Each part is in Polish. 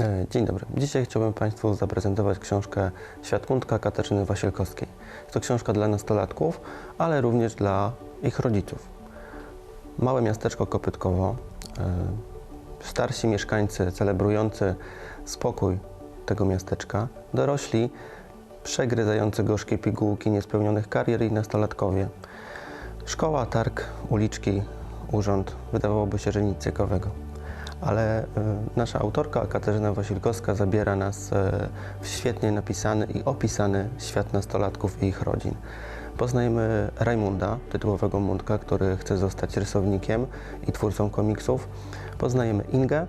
E, Dzień dobry. Dzisiaj chciałbym Państwu zaprezentować książkę Świat Mundka Katarzyny Wasielkowskiej. Jest to książka dla nastolatków, ale również dla ich rodziców. Małe miasteczko Kopytkowo, e, starsi mieszkańcy celebrujący spokój tego miasteczka, dorośli przegryzający gorzkie pigułki niespełnionych karier i nastolatkowie. Szkoła, targ, uliczki, urząd. Wydawałoby się, że nic ciekawego. Ale y, nasza autorka Katarzyna Wasilkowska zabiera nas y, w świetnie napisany i opisany świat nastolatków i ich rodzin. Poznajemy Rajmunda, tytułowego Mundka, który chce zostać rysownikiem i twórcą komiksów. Poznajemy Ingę,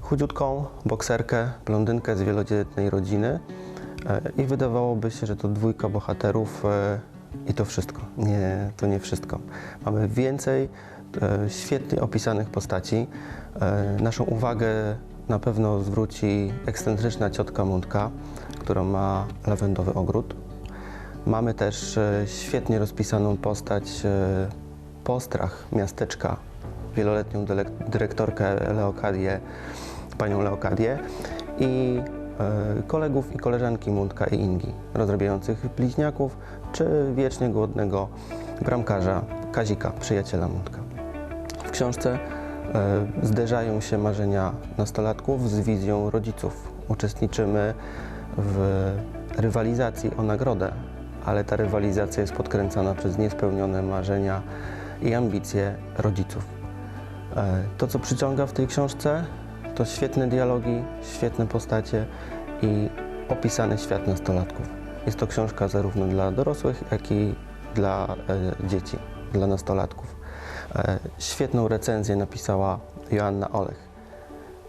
chudziutką bokserkę, blondynkę z wielodzietnej rodziny e, i wydawałoby się, że to dwójka bohaterów e, i to wszystko. Nie, to nie wszystko. Mamy więcej e, świetnie opisanych postaci. E, Naszą uwagę na pewno zwróci ekscentryczna ciotka Mundka, która ma lawendowy ogród. Mamy też e, świetnie rozpisaną postać e, postrach miasteczka, wieloletnią dyrektorkę Leokadię, panią Leokadię i e, kolegów i koleżanki Mundka i Ingi, rozrabiających bliźniaków, czy wiecznie głodnego bramkarza Kazika, przyjaciela Mundka. W książce e, zderzają się marzenia nastolatków z wizją rodziców. Uczestniczymy w rywalizacji o nagrodę, ale ta rywalizacja jest podkręcana przez niespełnione marzenia i ambicje rodziców. E, To, co przyciąga w tej książce, to świetne dialogi, świetne postacie i opisany świat nastolatków. Jest to książka zarówno dla dorosłych, jak i dla e, dzieci, dla nastolatków. E, świetną recenzję napisała Joanna Olech.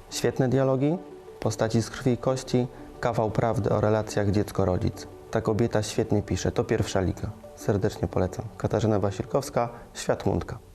Świetne dialogi, postaci z krwi i kości, kawał prawdy o relacjach dziecko-rodzic. Ta kobieta świetnie pisze, to pierwsza liga. Serdecznie polecam. Katarzyna Wasilkowska, Świat Mundka.